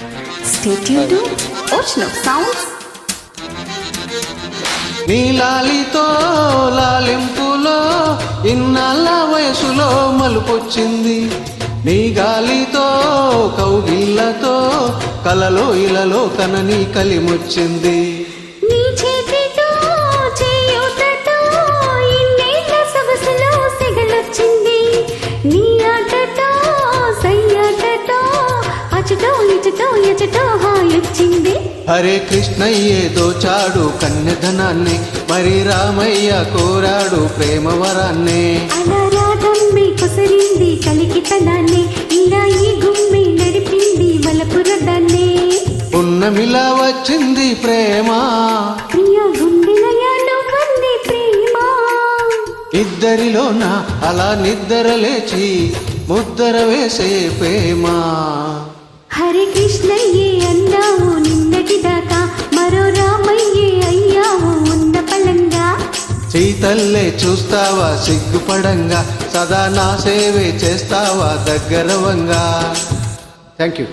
Stay tuned. To Ocean of Sounds. నీలాలితో లాలింపులో ఇన్నాళ్ళ వయసులో మలుపొచ్చింది. నీ గాలితో కౌగిళ్ళతో కలలో ఇలలో కనని కలిమొచ్చింది. నీ చేతితో చేయూతతో ఇన్నేళ్ళ సొగసులో సెగలొచ్చింది. నీ ఆటతో సయ్యాటతో అచుటో హాయొచ్చింది హరే కృష్ణయ్యే దోచాడు కన్యధనాన్ని మరి రామయ్య కోరాడు ప్రేమవరాన్నే అలా రాగమ్మి కుసరింది కలికితనాన్ని ఇలా ఈ గుమ్మి నడిపింది వలపురదాన్ని ఉన్నమిలా వచ్చింది ప్రేమ. ప్రియ గుండెలయాలు వంది ప్రేమ. ఇద్దరిలోన అలా నిద్ర లేచి ముద్దర వేసే ప్రేమ. కృష్ణయ్యే అన్నావు నిన్నటి మరో రామయ్యే అయ్యావు ఉన్న పలంగా సీతల్లే చూస్తావా సిగ్గుపడంగా సదా నా సేవే చేస్తావా దగ్గరవంగా థ్యాంక్ యూ